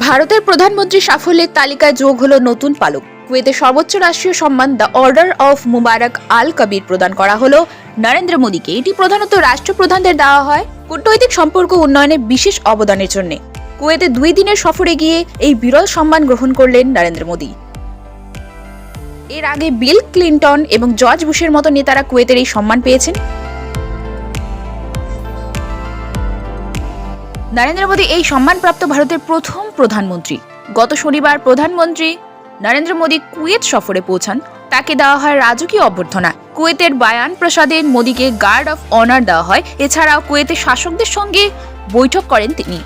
ভারতের প্রধানমন্ত্রী সাফল্যের তালিকায় যোগ হলো নতুন পালক। কুয়েতের সর্বোচ্চ রাষ্ট্রীয় সম্মান the order of Mubarak al Kabir প্রদান করা হলো। নরেন্দ্র মোদীকে এটি প্রধানত রাষ্ট্রপ্রধানদের দেওয়া হয় কূটনৈতিক সম্পর্ক উন্নয়নে বিশেষ অবদানের জন্য। কুয়েতে দুই দিনের সফরে গিয়ে এই বিরল সম্মান গ্রহণ করলেন নরেন্দ্র মোদী। এর আগে বিল ক্লিন্টন এবং জর্জ বুশের মতো নেতারা কুয়েতের এই সম্মান পেয়েছেন। নরেন্দ্র মোদী এই সম্মানপ্রাপ্ত ভারতের প্রথম প্রধানমন্ত্রী। গত শনিবার প্রধানমন্ত্রী নরেন্দ্র মোদী কুয়েত সফরে পৌঁছান। তাকে দেওয়া হয় রাজকীয় অভ্যর্থনা। কুয়েতের বায়ান প্রসাদে মোদীকে গার্ড অফ অনার দেওয়া হয়। এছাড়াও কুয়েতের শাসকদের সঙ্গে বৈঠক করেন তিনি।